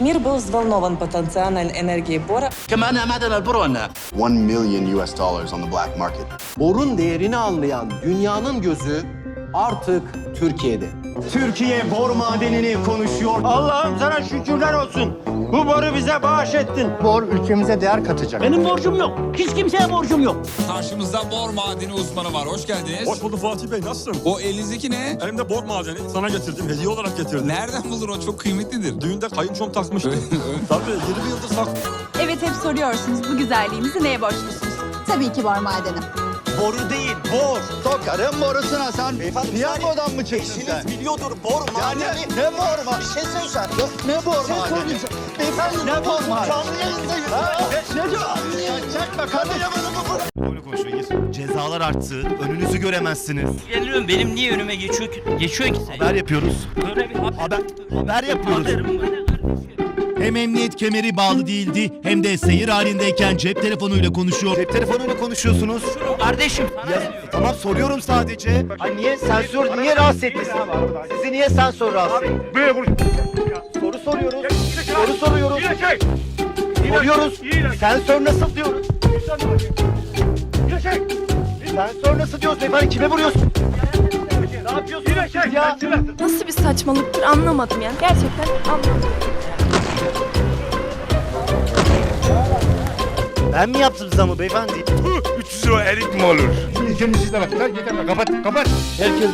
Мир был взволнован потенциальной энергией бора كما أن معدن البرون 1 million US dollars on the black market. Borun değerini anlayan dünyanın gözü artık Türkiye'de. Türkiye bor madenini konuşuyor. Allah'ım sana şükürler olsun. Bu boru bize bağış ettin. Bor ülkemize değer katacak. Benim borcum yok. Hiç kimseye borcum yok. Karşımızda bor madeni uzmanı var. Hoş geldiniz. Hoş bulduk Fatih Bey nasılsın? O elinizdeki ne? Elimde bor madeni sana getirdim hediye olarak getirdim. Nereden buldun o? Çok kıymetlidir. Düğünde kayınçom takmıştı. Tabii 20 yıldır sak. Evet hep soruyorsunuz bu güzelliğinizi neye borçlusunuz? Tabii ki bor madeni. Boru değil, bor. Sokarım borusuna sen. Beyefendi piyangodan mı çıktın sen? biliyordur bor Yani ne bor ma? Bir şey söyleyeceğim. Ne bor madeni? Beyefendi ne bor madeni? Canlı yayındayız. Ne diyor? Çekme kardeşim. Böyle konuşuyor. Cezalar arttı. Önünüzü göremezsiniz. Geliyorum benim niye önüme geçiyor ki? Geçiyor ki sen. Haber yapıyoruz. Böyle bir haber. Haber, haber yapıyoruz. Haberim böyle. Hem emniyet kemeri bağlı değildi hem de seyir halindeyken cep telefonuyla konuşuyor. Cep telefonuyla konuşuyorsunuz. Kardeşim sana Ya, tamam soruyorum sadece. Ay niye sensör niye rahatsız etmesin? Sizi niye sensör rahatsız etmesin? Soru soruyoruz. Soru soruyoruz. Soruyoruz. Sensör nasıl diyoruz? Sensör nasıl diyoruz beyefendi? Kime vuruyorsun? Ne yapıyorsunuz siz ya? Nasıl bir saçmalıktır anlamadım yani. Gerçekten anlamadım. Ben mi yaptım zamı beyefendi? 300 lira erik mi olur? Herkes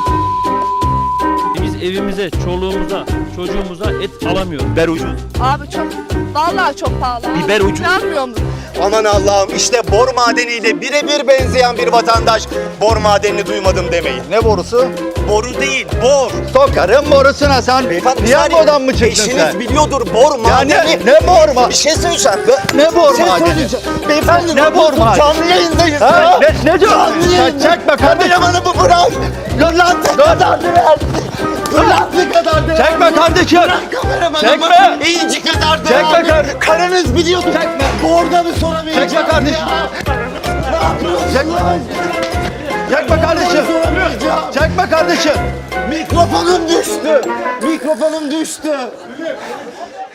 biz evimize, çoluğumuza, çocuğumuza et alamıyoruz. Biber ucuz. Abi çok, vallahi çok pahalı. abi. Biber ucuz. İnanmıyor musun? Aman Allah'ım işte bor madeniyle birebir benzeyen bir vatandaş bor madenini duymadım demeyin. Ne borusu? Boru değil, bor. Sokarım borusuna sen. Beyefendi, Piyangodan mı çıktın Eşiniz sen? biliyordur bor Yani madeni. ne bor ma? Bir şey söyleyeceğim. Ne bor Bir şey madeni? söyleyeceğim. Beyefendi Ne bor madeni? Canlı yayındayız. Ha? Ne, ne diyor? Canlı Sen yayındayız. çekme kardeşim. Kameramanı bu bırak. Dur lan ne kadar ver. Dur ne kadar ver. Çekme kardeşim. Kameramanı Çekme. bırak. İnci kadar da. Çekme kardeşim. Karınız biliyordu. Çekme. Borda mı soramayacağım? Çekme kardeşim. Ne yapıyorsun? Çekme. Çekme kardeşim. Çekme kardeşim. Mikrofonum düştü. Mikrofonum düştü.